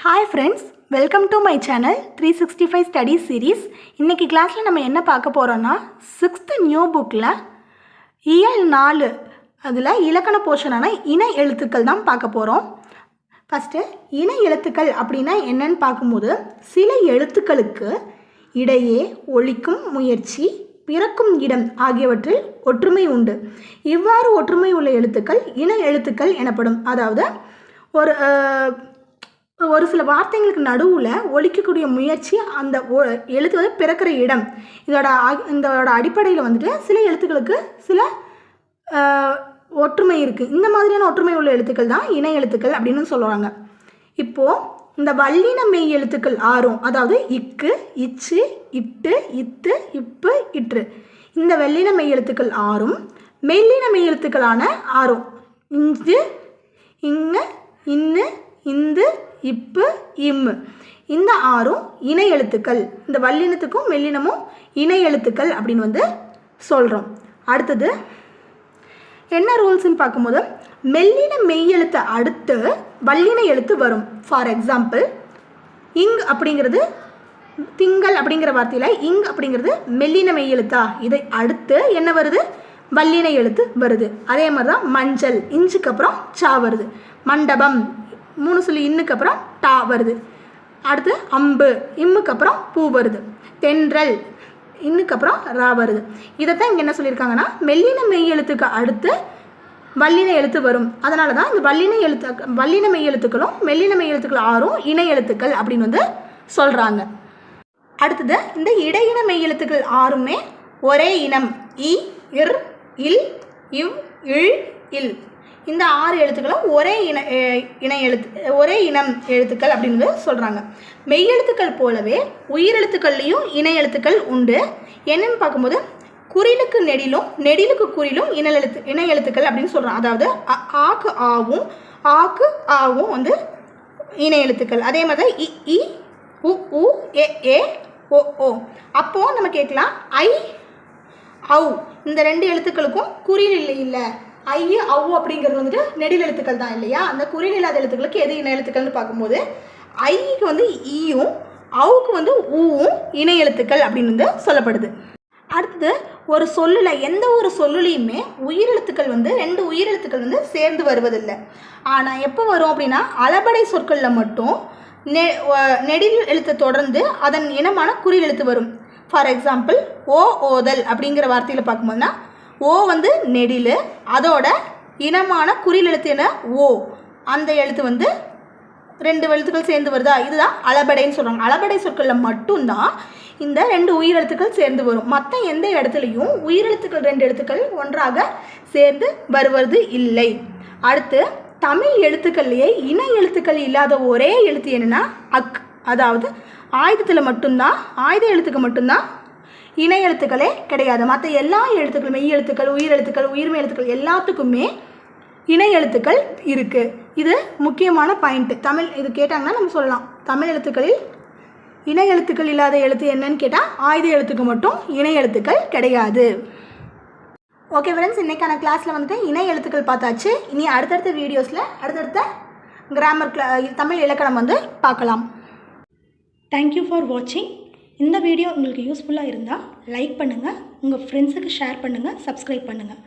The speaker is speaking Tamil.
Hi friends welcome to my channel three sixty five study series இன்றைக்கி கிளாஸில் நம்ம என்ன பார்க்க போகிறோன்னா சிக்ஸ்த்து நியூ புக்கில் இயல் நாலு அதில் இலக்கண போர்ஷனான இன எழுத்துக்கள் தான் பார்க்க போகிறோம் ஃபஸ்ட்டு இன எழுத்துக்கள் அப்படின்னா என்னன்னு பார்க்கும்போது சில எழுத்துக்களுக்கு இடையே ஒழிக்கும் முயற்சி பிறக்கும் இடம் ஆகியவற்றில் ஒற்றுமை உண்டு. இவ்வாறு ஒற்றுமை உள்ள எழுத்துக்கள் இன எழுத்துக்கள் எனப்படும். அதாவது ஒரு ஒரு சில வார்த்தைங்களுக்கு நடுவில் ஒழிக்கக்கூடிய முயற்சி அந்த ஒ- எழுத்து வந்து பிறக்கிற இடம். இதோட இதோட அடிப்படையில் வந்துட்டு சில எழுத்துக்களுக்கு சில ஒற்றுமை இருக்குது இந்த மாதிரியான ஒற்றுமை உள்ள எழுத்துக்கள் தான் இணை எழுத்துக்கள் அப்படின்னு சொல்லுவாங்க. இப்போது இந்த வல்லின மெய் எழுத்துக்கள் ஆறும் அதாவது இக்கு இச்சு இட்டு இத்து இப்பு இற்று. இந்த வெள்ளின மெய் எழுத்துக்கள் ஆறும் மெல்லின மெய் எழுத்துக்களான ஆறும். இஞ்சு இங்கு இன்னு இந்து இப்பு இம்மு இந்த ஆறும் இணை எழுத்துக்கள். இந்த வல்லினத்துக்கும் மெல்லினமும் இணை எழுத்துக்கள் அப்படின்னு வந்து சொல்கிறோம் அடுத்தது என்ன ரூல்ஸ்ன்னு பார்க்கும்போது மெல்லின மெய்யெழுத்தை அடுத்து வல்லின எழுத்து வரும். ஃபார் எக்ஸாம்பிள் இங் அப்படிங்கிறது திங்கள் அப்படிங்கிற வார்த்தையில் இங் அப்படிங்கிறது மெல்லின மெய்யெழுத்தா? இதை அடுத்து என்ன வருது? வல்லின எழுத்து வருது. அதே மாதிரி தான் மஞ்சள் இஞ்சுக்கு அப்புறம் சா வருது. மண்டபம் மூணு சொல்லி இன்னுக்கு அப்புறம் டா வருது. அடுத்து அம்பு இம்முக்கு அப்புறம் பூ வருது. தென்றல் இன்னுக்கு அப்புறம் ரா வருது. இதைத்தான் இங்கே என்ன சொல்லியிருக்காங்கன்னா மெல்லின மெய் எழுத்துக்கு அடுத்து வல்லின எழுத்து வரும். அதனால தான் இந்த வல்லின எழுத்து வல்லின மெய் எழுத்துக்களும் மெல்லின மெய் எழுத்துக்கள் ஆறும் இணை எழுத்துக்கள் அப்படின்னு வந்து சொல்கிறாங்க அடுத்தது இந்த இடையின மெய் எழுத்துக்கள் ஆறுமே ஒரே இனம். இ இர் இல் இவ் இழ் இல். இந்த ஆறு எழுத்துக்களும் ஒரே இன இணை எழுத்து ஒரே இனம் எழுத்துக்கள் அப்படின்னு சொல்கிறாங்க மெய் எழுத்துக்கள் போலவே உயிரெழுத்துக்கள்லேயும் இணை எழுத்துக்கள் உண்டு. என்னன்னு பார்க்கும்போது குறிலுக்கு நெடிலும் நெடிலுக்கு குறிலும் இணை எழுத்து இணை எழுத்துக்கள் அப்படின்னு சொல்கிறாங்க அதாவது அ- ஆக்கு ஆவும் ஆக்கு ஆவும் வந்து இணை எழுத்துக்கள். அதே மாதிரி தான் இ இ உ உ ஏ ஏ ஓ ஓ அப்போது நம்ம கேட்கலாம் ஐ ஔ. இந்த ரெண்டு எழுத்துக்களுக்கும் குறியில் இல்லை இல்லை. ஐ ஔ அப்படிங்கிறது வந்துட்டு நெடில் எழுத்துக்கள் தான் இல்லையா? அந்த குறில் இல்லாத எழுத்துக்களுக்கு எது இணை எழுத்துக்கள்னு பார்க்கும்போது ஐக்கு வந்து ஈயும் அவுக்கு வந்து ஊவும் இணை எழுத்துக்கள் அப்படின்னு வந்து சொல்லப்படுது. அடுத்தது ஒரு சொல்லில் எந்த ஒரு சொல்லுலையுமே உயிரெழுத்துக்கள் வந்து ரெண்டு உயிரெழுத்துக்கள் வந்து சேர்ந்து வருவதில்லை. ஆனால் எப்போ வரும் அப்படின்னா அளபடை சொற்களில் மட்டும் நெ நெடில் எழுத்தை தொடர்ந்து அதன் இனமான குறியெழுத்து வரும். ஃபார் எக்ஸாம்பிள் ஓ ஓதல் அப்படிங்கிற வார்த்தையில் பார்க்கும்போதுனா ஓ வந்து நெடில் அதோட இனமான குறில் எழுத்து என்ன? ஓ. அந்த எழுத்து வந்து ரெண்டு எழுத்துக்கள் சேர்ந்து வருதா? இதுதான் அளபடைன்னு சொல்கிறாங்க அளபடை சொற்களில் மட்டும்தான் இந்த ரெண்டு உயிரெழுத்துக்கள் சேர்ந்து வரும். மற்ற எந்த இடத்துலையும் உயிரெழுத்துக்கள் ரெண்டு எழுத்துக்கள் ஒன்றாக சேர்ந்து வருவது இல்லை. அடுத்து தமிழ் எழுத்துக்கள்லேயே இணை எழுத்துக்கள் இல்லாத ஒரே எழுத்து என்னென்னா அக். அதாவது ஆயுதத்தில் மட்டும்தான் ஆயுத எழுத்துக்கு மட்டும்தான் இணை எழுத்துக்களே கிடையாது. மற்ற எல்லா எழுத்துக்கள் மெய் எழுத்துக்கள் உயிர் எழுத்துக்கள் உயிர்மை எழுத்துக்கள் எல்லாத்துக்குமே இணை எழுத்துக்கள் இருக்குது இது முக்கியமான பாயிண்ட்டு தமிழ் இது கேட்டாங்கன்னா நம்ம சொல்லலாம். தமிழ் எழுத்துக்களில் இணை எழுத்துக்கள் இல்லாத எழுத்து என்னன்னு கேட்டால் ஆயுத எழுத்துக்கு மட்டும் இணை எழுத்துக்கள் கிடையாது. ஓகே ஃப்ரெண்ட்ஸ் இன்றைக்கான கிளாஸில் வந்துட்டு இணை எழுத்துக்கள் பார்த்தாச்சு. இனி அடுத்தடுத்த வீடியோஸில் அடுத்தடுத்த கிராமர் கிளா தமிழ் இலக்கணம் வந்து பார்க்கலாம். தேங்க்யூ ஃபார் வாட்சிங் இந்த வீடியோ உங்களுக்கு யூஸ்ஃபுல்லாக இருந்தால் லைக் பண்ணுங்கள் உங்கள் ஃப்ரெண்ட்ஸுக்கு ஷேர் பண்ணுங்கள் சப்ஸ்கிரைப் பண்ணுங்கள்